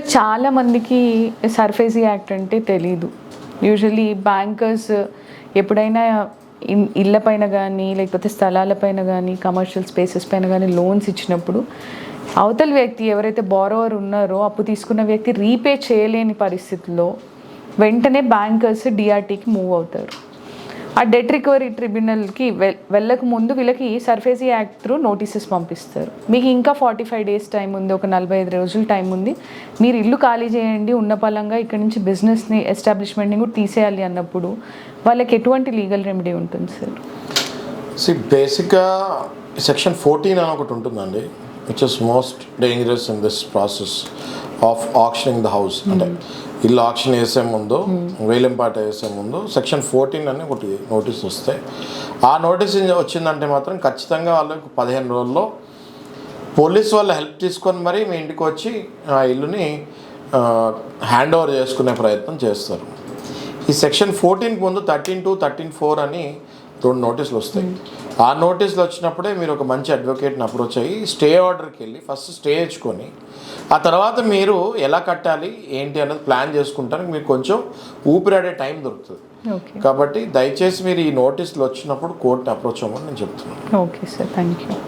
Sir చాలా మందికి SARFAESI act అంటే తెలీదు. యూజువలీ బ్యాంకర్స్ ఎప్పుడైనా ఇళ్ళ పైన కానీ లేకపోతే స్థలాల పైన కానీ కమర్షియల్ స్పేసెస్ పైన కానీ లోన్స్ ఇచ్చినప్పుడు అవతల వ్యక్తి ఎవరైతే బారోవర్ ఉన్నారో అప్పు తీసుకున్న వ్యక్తి రీపే చేయలేని పరిస్థితిలో వెంటనే బ్యాంకర్స్ డిఆర్టీకి మూవ్ అవుతారు. ఆ డెట్ రికవరీ ట్రిబ్యునల్కి వె వెళ్ళక ముందు వీళ్ళకి సర్ఫేసీ యాక్ట్ త్రూ నోటీసెస్ పంపిస్తారు. మీకు ఇంకా ఫార్టీ ఫైవ్ డేస్ టైం ఉంది ఒక నలభై ఐదు రోజులు టైం ఉంది. మీరు ఇల్లు ఖాళీ చేయండి ఉన్న పలంగా ఇక్కడ నుంచి బిజినెస్ని ఎస్టాబ్లిష్మెంట్ని కూడా తీసేయాలి అన్నప్పుడు వాళ్ళకి ఎటువంటి లీగల్ రెమెడీ ఉంటుంది సార్ సి బేసిక్గా సెక్షన్ ఫోర్టీన్ అని ఒకటి ఉంటుందండి which is most dangerous in this process of auctioning the house అంటే ఇల్లు ఆక్షన్ వేసే ముందు వేలంపాట వేసే ముందు సెక్షన్ ఫోర్టీన్ అని ఒకటి నోటీస్ వస్తాయి ఆ నోటీస్ వచ్చిందంటే మాత్రం ఖచ్చితంగా వాళ్ళకి పదిహేను రోజుల్లో పోలీస్ వాళ్ళ హెల్ప్ తీసుకొని మరీ మీ ఇంటికి వచ్చి ఆ ఇల్లుని హ్యాండ్ ఓవర్ చేసుకునే ప్రయత్నం చేస్తారు. ఈ సెక్షన్ ఫోర్టీన్ ముందు థర్టీన్ టు థర్టీన్ ఫోర్ అని రెండు నోటీసులు వస్తాయి. ఆ నోటీసులు వచ్చినప్పుడే మీరు ఒక మంచి అడ్వకేట్ని అప్రోచ్ అయ్యి స్టే ఆర్డర్కి వెళ్ళి ఫస్ట్ స్టే ఇచ్చుకొని ఆ తర్వాత మీరు ఎలా కట్టాలి ఏంటి అన్నది ప్లాన్ చేసుకుంటానికి మీకు కొంచెం ఊపిరాడే టైం దొరుకుతుంది. కాబట్టి దయచేసి మీరు ఈ నోటీసులు వచ్చినప్పుడు కోర్టుని అప్రోచ్ అవ్వమని నేను చెప్తున్నాను. Okay sir thank you